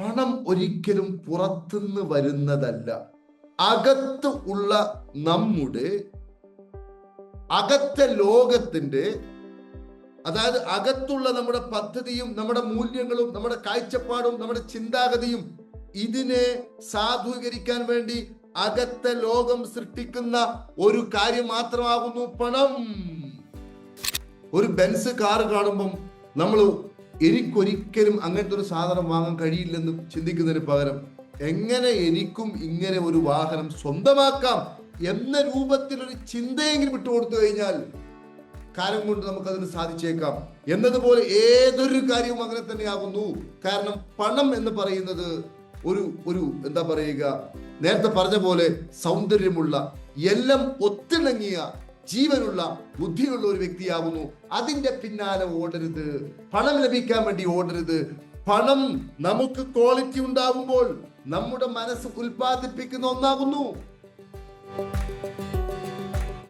പണം ഒരിക്കലും പുറത്തുനിന്ന് വരുന്നതല്ല. അകത്ത് ഉള്ള നമ്മുടെ അകത്തെ ലോകത്തിന്റെ അതായത് അകത്തുള്ള നമ്മുടെ പദ്ധതിയും നമ്മുടെ മൂല്യങ്ങളും നമ്മുടെ കാഴ്ചപ്പാടും നമ്മുടെ ചിന്താഗതിയും ഇതിനെ സാധൂകരിക്കാൻ വേണ്ടി അകത്തെ ലോകം സൃഷ്ടിക്കുന്ന ഒരു കാര്യം മാത്രമാകുന്നു പണം. ഒരു ബെൻസ് കാർ കാണുമ്പം നമ്മൾ എനിക്കൊരിക്കലും അങ്ങനത്തെ ഒരു സാധനം വാങ്ങാൻ കഴിയില്ലെന്ന് ചിന്തിക്കുന്നതിന് പകരം എങ്ങനെ എനിക്കും ഇങ്ങനെ ഒരു വാഹനം സ്വന്തമാക്കാം എന്ന രൂപത്തിലൊരു ചിന്തയെങ്കിലും വിട്ടുകൊടുത്തു കഴിഞ്ഞാൽ കാലം കൊണ്ട് നമുക്കതിന് സാധിച്ചേക്കാം. എന്നതുപോലെ ഏതൊരു കാര്യവും അങ്ങനെ തന്നെയാകുന്നു. കാരണം പണം എന്ന് പറയുന്നത് ഒരു ഒരു എന്താ പറയുക നേരത്തെ പറഞ്ഞ പോലെ സൗന്ദര്യമുള്ള എല്ലാം ഒത്തിണങ്ങിയ ജീവനുള്ള ബുദ്ധിയുള്ള ഒരു വ്യക്തിയാവുന്നു. അതിന്റെ പിന്നാലെ ഓടരുത്. പണം ലഭിക്കാൻ വേണ്ടി ഓടരുത്. പണം നമുക്ക് ക്വാളിറ്റി ഉണ്ടാകുമ്പോൾ നമ്മുടെ മനസ്സ് ഉൽപ്പാദിപ്പിക്കുന്ന ഒന്നാകുന്നു.